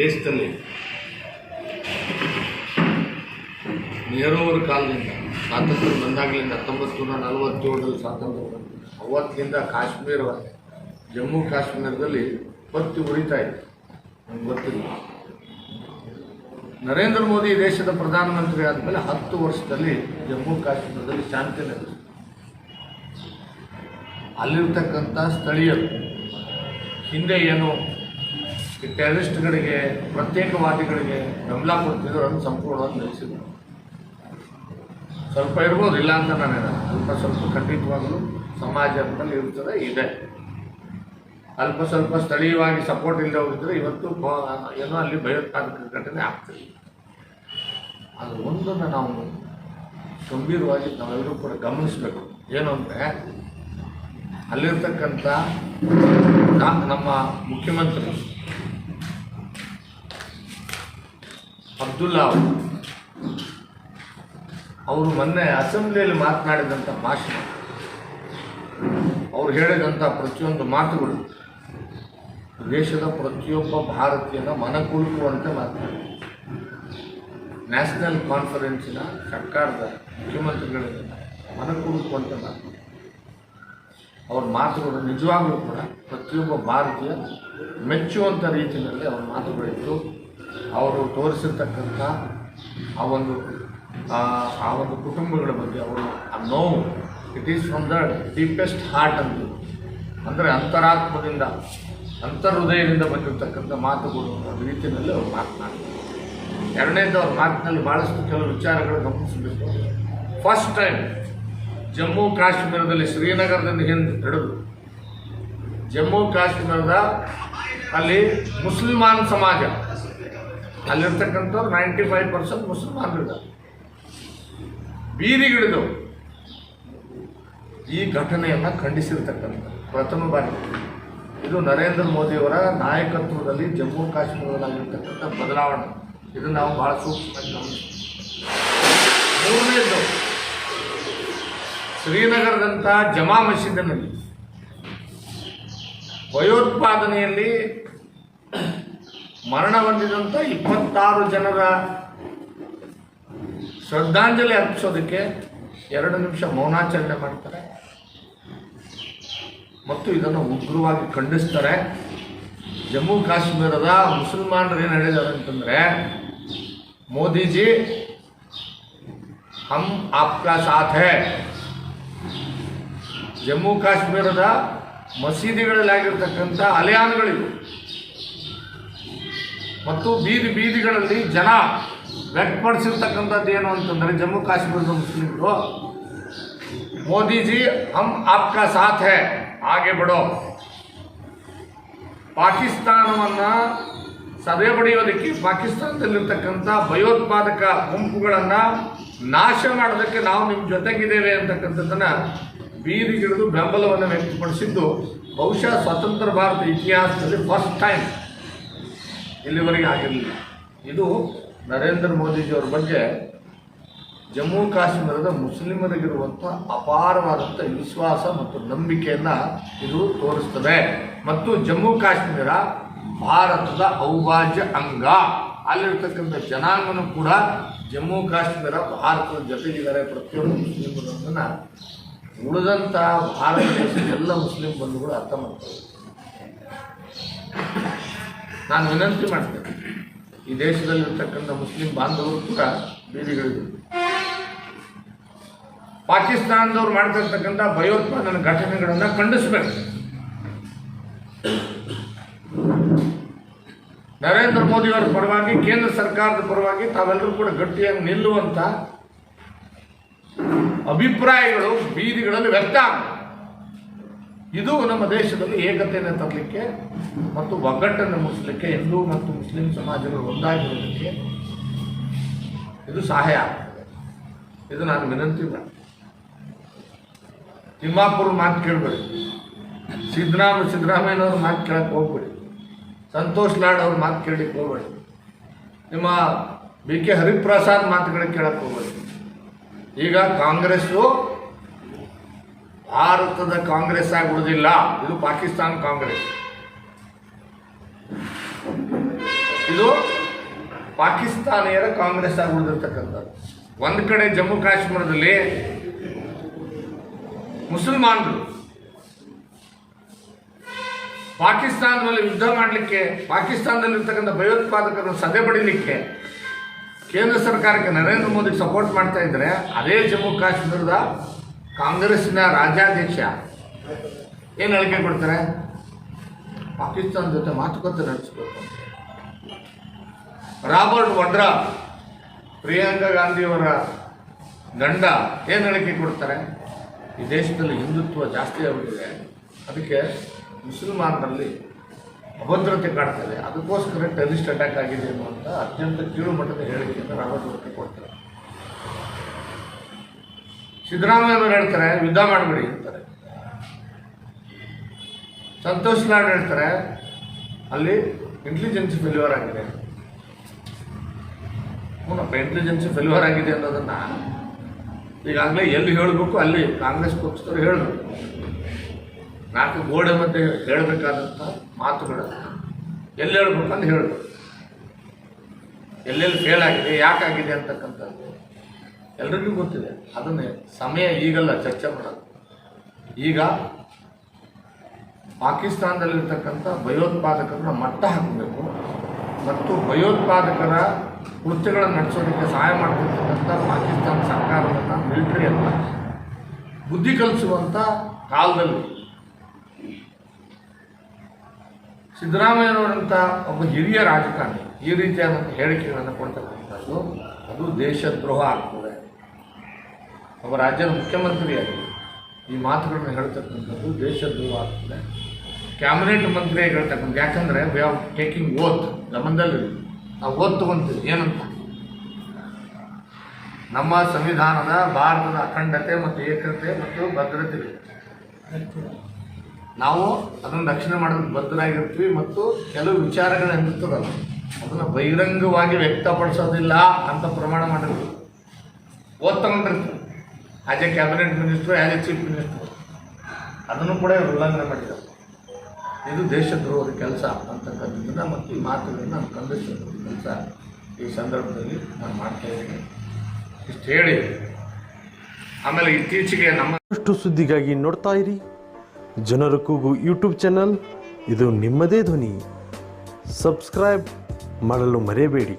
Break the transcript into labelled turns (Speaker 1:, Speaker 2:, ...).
Speaker 1: ದೇಶದಲ್ಲಿ ನೆಹರು ಅವರ ಕಾಲದಿಂದ ಸ್ವಾತಂತ್ರ್ಯ ಬಂದಾಗಲಿಂದ ಹತ್ತೊಂಬತ್ತು ನೂರ ನಲವತ್ತೇಳರಲ್ಲಿ ಸ್ವಾತಂತ್ರ್ಯ ಬಂತು. ಅವತ್ತಿನಿಂದ ಕಾಶ್ಮೀರ ಜಮ್ಮು ಕಾಶ್ಮೀರದಲ್ಲಿ ಬತ್ತಿ ಉರಿತಾ ಇತ್ತು ನಮ್ಗೆ ಗೊತ್ತಿಲ್ಲ. ನರೇಂದ್ರ ಮೋದಿ ದೇಶದ ಪ್ರಧಾನಮಂತ್ರಿ ಆದಮೇಲೆ ಹತ್ತು ವರ್ಷದಲ್ಲಿ ಜಮ್ಮು ಕಾಶ್ಮೀರದಲ್ಲಿ ಶಾಂತಿ ನೆಲೆಸಿತು ಅಲ್ಲಿರ್ತಕ್ಕಂಥ ಸ್ಥಳೀಯರು, ಹಿಂದೆ ಏನು ಈ ಟೆರರಿಸ್ಟ್ಗಳಿಗೆ ಪ್ರತ್ಯೇಕವಾದಿಗಳಿಗೆ ಬೆಂಬಲ ಕೊಡ್ತಿದ್ರು ಅದನ್ನು ಸಂಪೂರ್ಣವಾಗಿ ನಿಲ್ಲಿಸಿದ್ರು ಸ್ವಲ್ಪ ಇರ್ಬೋದು, ಇಲ್ಲ ಅಂತ ನಾನು ಅಲ್ಪ ಸ್ವಲ್ಪ ಖಂಡಿತವಾಗಲೂ ಸಮಾಜದಲ್ಲಿ ಇರ್ತದೆ ಇದೆ. ಅಲ್ಪ ಸ್ವಲ್ಪ ಸ್ಥಳೀಯವಾಗಿ ಸಪೋರ್ಟ್ ಇಲ್ಲದೆ ಹೋಗಿದ್ರೆ ಇವತ್ತು ಏನೋ ಅಲ್ಲಿ ಭಯೋತ್ಪಾದಕ ಘಟನೆ ಆಗ್ತದೆ. ಅದು ಒಂದನ್ನು ನಾವು ಗಂಭೀರವಾಗಿ ನಾವೆಲ್ಲರೂ ಕೂಡ ಗಮನಿಸಬೇಕು. ಏನು ಅಂದರೆ, ಅಲ್ಲಿರ್ತಕ್ಕಂಥ ನಮ್ಮ ಮುಖ್ಯಮಂತ್ರಿ ಅಬ್ದುಲ್ಲಾ ಅವರು. ಅವರು ಮೊನ್ನೆ ಅಸೆಂಬ್ಲಿಯಲ್ಲಿ ಮಾತನಾಡಿದಂಥ ಭಾಷಣ ಅವರು ಹೇಳಿದಂಥ ಪ್ರತಿಯೊಂದು ಮಾತುಗಳು ದೇಶದ ಪ್ರತಿಯೊಬ್ಬ ಭಾರತೀಯನ ಮನಕುಲುಕುವಂತೆ ಮಾತನಾಡಿ. ನ್ಯಾಷನಲ್ ಕಾನ್ಫರೆನ್ಸಿನ ಸರ್ಕಾರದ ಮುಖ್ಯಮಂತ್ರಿಗಳಿಂದ ಮನಕುಲುಕುವಂತೆ ಮಾತನಾಡಿ. ಅವ್ರ ಮಾತುಗಳು ನಿಜವಾಗಲೂ ಕೂಡ ಪ್ರತಿಯೊಬ್ಬ ಭಾರತೀಯ ಮೆಚ್ಚುವಂಥ ರೀತಿಯಲ್ಲಿ ಅವ್ರ ಮಾತುಗಳಿತ್ತು ಅವರು ತೋರಿಸಿರ್ತಕ್ಕಂಥ ಆ ಒಂದು ಆ ಒಂದು ಕುಟುಂಬಗಳ ಬಗ್ಗೆ ಅವರು ಆ ನೋವು it is from the deepest heart ಅಂತ ಅಂದರೆ ಅಂತರಾತ್ಮದಿಂದ ಅಂತರ್ಹೃದಯದಿಂದ ಬಂದಿರತಕ್ಕಂಥ ಮಾತುಗಳು ಅನ್ನೋ ರೀತಿಯಲ್ಲಿ ಅವರು ಮಾತನಾಡ್ತಾರೆ. ಎರಡನೇದು ಅವ್ರ ಮಾತಿನಲ್ಲಿ ಭಾಳಷ್ಟು ಕೆಲವು ವಿಚಾರಗಳು ಗಮನಿಸಬೇಕು. ಫಸ್ಟ್ ಟೈಮ್ ಜಮ್ಮು ಕಾಶ್ಮೀರದಲ್ಲಿ ಶ್ರೀನಗರದಿಂದ ಹಿಂದೆ ಹಿಡಿದು ಜಮ್ಮು ಕಾಶ್ಮೀರದ ಅಲ್ಲಿ ಮುಸ್ಲಿಮಾನ್ ಸಮಾಜ ಅಲ್ಲಿರ್ತಕ್ಕಂಥವ್ರು ನೈಂಟಿ ಫೈವ್ ಪರ್ಸೆಂಟ್ ಮುಸಲ್ಮಾನರಿದ್ದಾರೆ ಬೀದಿಗಿಳಿದು ಈ ಘಟನೆಯನ್ನು ಖಂಡಿಸಿರ್ತಕ್ಕಂಥ ಪ್ರಥಮ ಬಾರಿ. ಇದು ನರೇಂದ್ರ ಮೋದಿಯವರ ನಾಯಕತ್ವದಲ್ಲಿ ಜಮ್ಮು ಕಾಶ್ಮೀರದಲ್ಲಿರ್ತಕ್ಕಂಥ ಬದಲಾವಣೆ. ಇದು ನಾವು ಭಾಳ ಗಮನಿಸ್ತೀವಿ. ಮೂರನೇದು, ಶ್ರೀನಗರದಂಥ ಜಮಾ ಮಸೀದಿನಲ್ಲಿ ಭಯೋತ್ಪಾದನೆಯಲ್ಲಿ ಮರಣ ಹೊಂದಿದಂಥ ಇಪ್ಪತ್ತಾರು ಜನರ ಶ್ರದ್ಧಾಂಜಲಿ ಅರ್ಪಿಸೋದಕ್ಕೆ ಎರಡು ನಿಮಿಷ ಮೌನಾಚರಣೆ ಮಾಡ್ತಾರೆ. ಮತ್ತು ಇದನ್ನು ಉಗ್ರವಾಗಿ ಖಂಡಿಸ್ತಾರೆ. ಜಮ್ಮು ಕಾಶ್ಮೀರದ ಮುಸಲ್ಮಾನರು ಏನು ಹೇಳಿದ್ದಾರೆ ಅಂತಂದರೆ, ಮೋದಿಜಿ, ಹಮ್ ಆಪ್ಕಾ ಸಾಥ್ ಹೇ. ಜಮ್ಮು ಕಾಶ್ಮೀರದ ಮಸೀದಿಗಳಲ್ಲಾಗಿರ್ತಕ್ಕಂಥ ಅಲೆಯಾನ್ಗಳಿವು. ಮತ್ತು ಬೀದಿ ಬೀದಿಗಳಲ್ಲಿ ಜನ ವ್ಯಕ್ತಪಡಿಸಿರ್ತಕ್ಕಂಥದ್ದು ಏನು ಅಂತಂದರೆ ಜಮ್ಮು ಕಾಶ್ಮೀರದ ಮುಸ್ಲಿಮರು ಮೋದಿಜಿ, ಹಮ್ ಆಪ್ಕ ಸಾಥ್ ಹೇ, ಹಾಗೆ ಬಿಡೋ. ಪಾಕಿಸ್ತಾನವನ್ನು ಸದೆ ಬಡಿಯೋದಕ್ಕೆ ಪಾಕಿಸ್ತಾನದಲ್ಲಿರ್ತಕ್ಕಂಥ ಭಯೋತ್ಪಾದಕ ಗುಂಪುಗಳನ್ನು ನಾಶ ಮಾಡೋದಕ್ಕೆ ನಾವು ನಿಮ್ಮ ಜೊತೆಗಿದ್ದೇವೆ ಅಂತಕ್ಕಂಥದ್ದನ್ನು ಬೀದಿಗಿಳಿದು ಬೆಂಬಲವನ್ನು ವ್ಯಕ್ತಪಡಿಸಿದ್ದು ಬಹುಶಃ ಸ್ವತಂತ್ರ ಭಾರತ ಇತಿಹಾಸದಲ್ಲಿ ಫಸ್ಟ್ ಟೈಮ್ ಇಲ್ಲಿವರೆಗೆ ಆಗಿರಲಿಲ್ಲ. ಇದು ನರೇಂದ್ರ ಮೋದಿಜಿಯವರ ಬಗ್ಗೆ ಜಮ್ಮು ಕಾಶ್ಮೀರದ ಮುಸ್ಲಿಮರಿಗಿರುವಂಥ ಅಪಾರವಾದಂಥ ವಿಶ್ವಾಸ ಮತ್ತು ನಂಬಿಕೆಯನ್ನು ಇದು ತೋರಿಸ್ತದೆ. ಮತ್ತು ಜಮ್ಮು ಕಾಶ್ಮೀರ ಭಾರತದ ಅವಿಭಾಜ್ಯ ಅಂಗ. ಅಲ್ಲಿರ್ತಕ್ಕಂಥ ಜನಾಂಗನೂ ಕೂಡ ಜಮ್ಮು ಕಾಶ್ಮೀರ ಭಾರತದ ಜೊತೆಗಿದ್ದಾರೆ. ಪ್ರತಿಯೊಂದು ಮುಸ್ಲಿಮರನ್ನು ಉಳಿದಂಥ ಭಾರತ ದೇಶದ ಎಲ್ಲ ಮುಸ್ಲಿಂ ಬಂಧುಗಳು ಅರ್ಥ ಮಾಡ್ತಾರೆ ನಾನು ವಿನಂತಿ ಮಾಡ್ತೇನೆ. ಈ ದೇಶದಲ್ಲಿರ್ತಕ್ಕಂಥ ಮುಸ್ಲಿಂ ಬಾಂಧವರು ಕೂಡ ಬೀದಿಗಳಿದ್ರು ಪಾಕಿಸ್ತಾನದವ್ರು ಮಾಡ್ತಿರ್ತಕ್ಕಂಥ ಭಯೋತ್ಪಾದನೆ ಘಟನೆಗಳನ್ನು ಖಂಡಿಸಬೇಕು. ನರೇಂದ್ರ ಮೋದಿಯವರ ಪರವಾಗಿ, ಕೇಂದ್ರ ಸರ್ಕಾರದ ಪರವಾಗಿ ತಾವೆಲ್ಲರೂ ಕೂಡ ಗಟ್ಟಿಯಾಗಿ ನಿಲ್ಲುವಂಥ ಅಭಿಪ್ರಾಯಗಳು ಬೀದಿಗಳಲ್ಲಿ ವ್ಯಕ್ತ ಆಗ್ತವೆ. ಇದು ನಮ್ಮ ದೇಶದಲ್ಲಿ ಏಕತೆಯನ್ನು ತರಲಿಕ್ಕೆ ಮತ್ತು ಒಗ್ಗಟ್ಟನ್ನು ಮೂಡಿಸಲಿಕ್ಕೆ ಹಿಂದೂ ಮತ್ತು ಮುಸ್ಲಿಂ ಸಮಾಜಗಳು ಒಂದಾಗಿರೋದಕ್ಕೆ ಇದು ಸಹಾಯ ಇದು ನಾನು ವಿನಂತಿ ಮಾಡ್ತೀನಿ ತಿಮ್ಮಾಪುರ ಮಾತು ಕೇಳಬೇಡಿ. ಸಿದ್ದರಾಮ ಸಿದ್ದರಾಮಯ್ಯನವ್ರ ಮಾತು ಕೇಳಕ್ಕೆ ಹೋಗ್ಬೇಡಿ. ಸಂತೋಷ್ ಲಾಡ್ ಅವ್ರ ಮಾತು ಕೇಳಲಿಕ್ಕೆ ಹೋಗ್ಬೇಡಿ. ನಿಮ್ಮ ಬಿ ಕೆ ಹರಿಪ್ರಸಾದ್ ಮಾತುಗಳಿಗೆ ಕೇಳಕ್ಕೆ ಹೋಗ್ಬೇಡಿ. ಈಗ ಕಾಂಗ್ರೆಸ್ಸು ಭಾರತದ ಕಾಂಗ್ರೆಸ್ ಆಗುವುದಿಲ್ಲ. ಇದು ಪಾಕಿಸ್ತಾನ ಕಾಂಗ್ರೆಸ್. ಇದು ಪಾಕಿಸ್ತಾನಿಯರ ಕಾಂಗ್ರೆಸ್ ಆಗಿ ಒಂದು ಕಡೆ ಜಮ್ಮು ಕಾಶ್ಮೀರದಲ್ಲಿ ಮುಸಲ್ಮಾನರು ಪಾಕಿಸ್ತಾನದಲ್ಲಿ ಯುದ್ಧ ಮಾಡಲಿಕ್ಕೆ, ಪಾಕಿಸ್ತಾನದಲ್ಲಿರ್ತಕ್ಕಂಥ ಭಯೋತ್ಪಾದಕರನ್ನು ಸದೆ ಬಡಿಲಿಕ್ಕೆ ಕೇಂದ್ರ ಸರ್ಕಾರಕ್ಕೆ ನರೇಂದ್ರ ಮೋದಿ ಸಪೋರ್ಟ್ ಮಾಡ್ತಾ ಇದ್ರೆ, ಅದೇ ಜಮ್ಮು ಕಾಶ್ಮೀರದ ಕಾಂಗ್ರೆಸ್ಸಿನ ರಾಜ್ಯಾಧ್ಯಕ್ಷ ಏನು ಹೇಳಿಕೆ ಕೊಡ್ತಾರೆ? ಪಾಕಿಸ್ತಾನ ಜೊತೆ ಮಾತುಕತೆ ನಡೆಸಬೇಕು ರಾಬರ್ಟ್ ವಡ್ರಾ, ಪ್ರಿಯಾಂಕಾ ಗಾಂಧಿಯವರ ಗಂಡ ಏನು ಹೇಳಿಕೆ ಕೊಡ್ತಾರೆ? ಈ ದೇಶದಲ್ಲಿ ಹಿಂದುತ್ವ ಜಾಸ್ತಿ ಆಗಿಬಿಟ್ಟಿದೆ ಅದಕ್ಕೆ ಮುಸಲ್ಮಾನರಲ್ಲಿ ಅಭದ್ರತೆ ಕಾಡ್ತದೆ ಅದಕ್ಕೋಸ್ಕರ ಟೆರಿಸ್ಟ್ ಅಟ್ಯಾಕ್ ಆಗಿದೆ ಅನ್ನುವಂಥ ಅತ್ಯಂತ ಕೀಳು ಮಟ್ಟದ ಹೇಳಿಕೆಯನ್ನು ರಾಬರ್ಟ್ ವಡ್ರಾ ಕೊಡ್ತಾರೆ. ಸಿದ್ದರಾಮಯ್ಯನವರು ಹೇಳ್ತಾರೆ, ಯುದ್ಧ ಮಾಡಬೇಡಿ ಅಂತಾರೆ. ಸಂತೋಷ್ ನಾಡ್ ಹೇಳ್ತಾರೆ, ಅಲ್ಲಿ ಇಂಟೆಲಿಜೆನ್ಸ್ ಫೆಲ್ಯೂರ್ ಆಗಿದೆ. ಹ್ಞೂನಪ್ಪ ಇಂಟೆಲಿಜೆನ್ಸ್ ಫೆಲ್ಯೂರ್ ಆಗಿದೆ ಅನ್ನೋದನ್ನ ಈಗಾಗಲೇ ಎಲ್ಲಿ ಹೇಳಬೇಕು, ಅಲ್ಲಿ ಕಾಂಗ್ರೆಸ್ ಪಕ್ಷದವರು ಹೇಳಬೇಕು. ನಾಲ್ಕು ಗೋಡೆ ಮಧ್ಯೆ ಹೇಳಬೇಕಾದಂಥ ಮಾತುಗಳು ಎಲ್ಲಿ ಹೇಳ್ಬೇಕು ಅಂತ ಹೇಳಬೇಕು. ಎಲ್ಲೆಲ್ಲಿ ಫೇಲ್ ಆಗಿದೆ, ಯಾಕಾಗಿದೆ ಅಂತಕ್ಕಂಥದ್ದು. ಎಲ್ರಿಗೂ ಗೊತ್ತಿದೆ. ಅದನ್ನೇ ಸಮಯ ಈಗಲ್ಲ, ಚರ್ಚೆ ಮಾಡೋದು. ಈಗ ಪಾಕಿಸ್ತಾನದಲ್ಲಿರ್ತಕ್ಕಂಥ ಭಯೋತ್ಪಾದಕರನ್ನ ಮಟ್ಟ ಹಾಕಬೇಕು ಮತ್ತು ಭಯೋತ್ಪಾದಕರ ಕೃತ್ಯಗಳನ್ನು ನಡೆಸೋದಕ್ಕೆ ಸಹಾಯ ಮಾಡ್ತಿರ್ತಕ್ಕಂಥ ಪಾಕಿಸ್ತಾನ ಸರ್ಕಾರವನ್ನು, ಮಿಲಿಟರಿಯನ್ನು ಬುದ್ಧಿ ಕಲಿಸುವಂಥ ಕಾಲದಲ್ಲಿ ಸಿದ್ದರಾಮಯ್ಯನವರಂಥ ಒಬ್ಬ ಹಿರಿಯ ರಾಜಕಾರಣಿ ಈ ರೀತಿಯಾದಂಥ ಹೇಳಿಕೆಗಳನ್ನು ಕೊಡ್ತಕ್ಕಂಥದ್ದು, ಅದು ದೇಶದ್ರೋಹ ಆಗ್ತದೆ. ಒಬ್ಬ ರಾಜ್ಯದ ಮುಖ್ಯಮಂತ್ರಿಯಾಗಿ ಈ ಮಾತುಗಳನ್ನು ಹೇಳ್ತಕ್ಕಂಥದ್ದು ದೇಶದ್ರೋಹ ಆಗ್ತದೆ. ಕ್ಯಾಬಿನೆಟ್ ಮಂತ್ರಿಯಾಗಿ ಹೇಳ್ತಕ್ಕಂಥ ಯಾಕಂದರೆ ವಿ ಆರ್ ಟೇಕಿಂಗ್ ಓತ್ ಗಮನದಲ್ಲಿ ನಾವು ಓತ್ ತಗೊಂತೀವಿ. ಏನಂತ? ನಮ್ಮ ಸಂವಿಧಾನದ ಭಾರತದ ಅಖಂಡತೆ ಮತ್ತು ಏಕತೆ ಮತ್ತು ಭದ್ರತೆ. ನಾವು ಅದನ್ನು ರಕ್ಷಣೆ ಮಾಡೋದಕ್ಕೆ ಬದ್ಧರಾಗಿರ್ತೀವಿ ಮತ್ತು ಕೆಲವು ವಿಚಾರಗಳು ಎಂದಿರ್ತದಲ್ಲ ಅದನ್ನು ಬಹಿರಂಗವಾಗಿ ವ್ಯಕ್ತಪಡಿಸೋದಿಲ್ಲ ಅಂತ ಪ್ರಮಾಣ ಮಾಡಿರ್ತೀವಿ. ಓದ್ ತಗೊಂಡಿರ್ತೀವಿ. As a cabinet minister as a chief minister ಅದನ್ನು ಕೂಡ ಇವರು ಉಲ್ಲಂಘನೆ ಮಾಡಿದ್ದಾರೆ. ಇದು ದೇಶದ್ರೋಹದ ಕೆಲಸ ಅಂತಕ್ಕಂಥದ್ದನ್ನು ಮತ್ತು ಈ ಮಾತುಗಳನ್ನು ನಾನು ಖಂಡಿಸ್ತಕ್ಕಂಥ ಕೆಲಸ ಈ ಸಂದರ್ಭದಲ್ಲಿ ನಾನು ಮಾಡ್ತಾ ಇದ್ದೀನಿ. ಇಷ್ಟು ಹೇಳಿ. ಆಮೇಲೆ ಇತ್ತೀಚೆಗೆ ನಮ್ಮ
Speaker 2: ಸುದ್ದಿಗಾಗಿ ನೋಡ್ತಾ ಇರಿ. ಜನರ ಕೂಗು ಯೂಟ್ಯೂಬ್ ಚಾನಲ್ ಇದು ನಿಮ್ಮದೇ ಧ್ವನಿ. ಸಬ್ಸ್ಕ್ರೈಬ್ ಮಾಡಲು ಮರೆಯಬೇಡಿ.